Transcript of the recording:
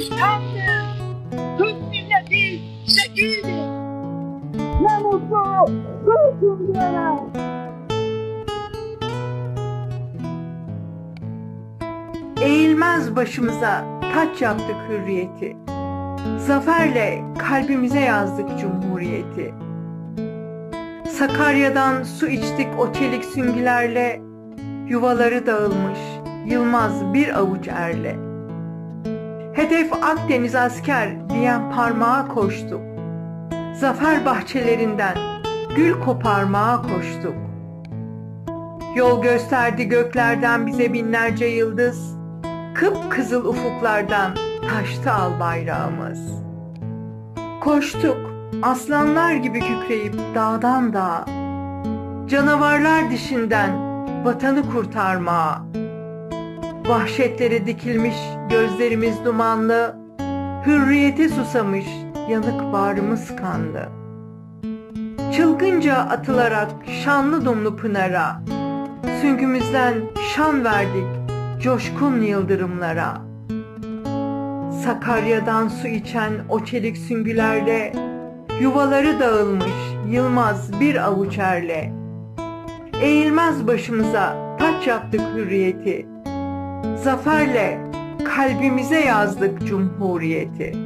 Türkistan'dı. Türk milleti şekildi. Ne mutlu Türk'üm diyene. Eğilmez başımıza taç yaptık hürriyeti. Zaferle kalbimize yazdık cumhuriyeti. Sakarya'dan su içtik o çelik süngülerle, yuvaları dağılmış, yılmaz bir avuç erle.'' Hedef Akdeniz asker diyen parmağa koştuk. Zafer bahçelerinden gül koparmaya koştuk. Yol gösterdi göklerden bize binlerce yıldız. Kıpkızıl ufuklardan taştı al bayrağımız. Koştuk aslanlar gibi kükreyip dağdan dağa. Canavarlar dişinden vatanı kurtarmaya. Vahşetlere dikilmiş gözlerimiz dumanlı, hürriyete susamış yanık bağrımız kanlı. Çılgınca atılarak şanlı dumlu pınara, süngümüzden şan verdik coşkun yıldırımlara. Sakarya'dan su içen o çelik süngülerle, yuvaları dağılmış yılmaz bir avuç erle. Eğilmez başımıza taç yaptık hürriyeti, zaferle kalbimize yazdık cumhuriyeti.